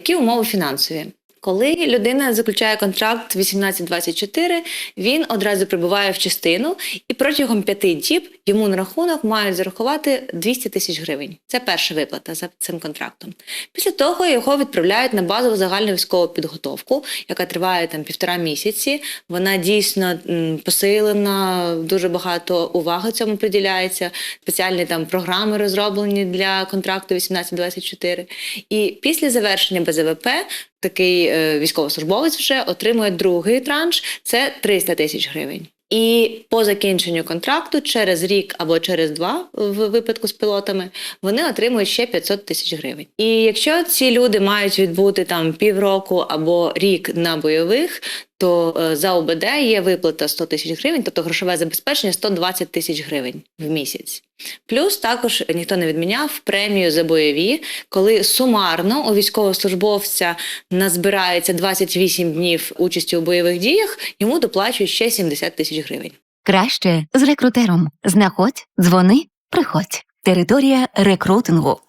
Які умови фінансові? Коли людина заключає контракт 1824, він одразу прибуває в частину, і протягом п'яти діб йому на рахунок мають зарахувати 200 тисяч гривень. Це перша виплата за цим контрактом. Після того його відправляють на базову загальну військову підготовку, яка триває там півтора місяці. Вона дійсно посилена, дуже багато уваги цьому приділяється. Спеціальні там програми розроблені для контракту 1824. І після завершення БЗВП такий е, військовослужбовець вже отримує другий транш це 300 тисяч гривень. І по закінченню контракту через рік або через два, в випадку з пілотами, вони отримують ще 500 тисяч гривень. І якщо ці люди мають відбути там півроку або рік на бойових, то е, за ОБД є виплата 100 тисяч гривень, тобто грошове забезпечення 120 тисяч гривень в місяць. Плюс також ніхто не відміняв премію за бойові, коли сумарно у військовослужбовця назбирається 28 днів участі у бойових діях, йому доплачують ще 70 тисяч гривень. Краще з рекрутером. Знаходь, дзвони, приходь. Територія рекрутингу.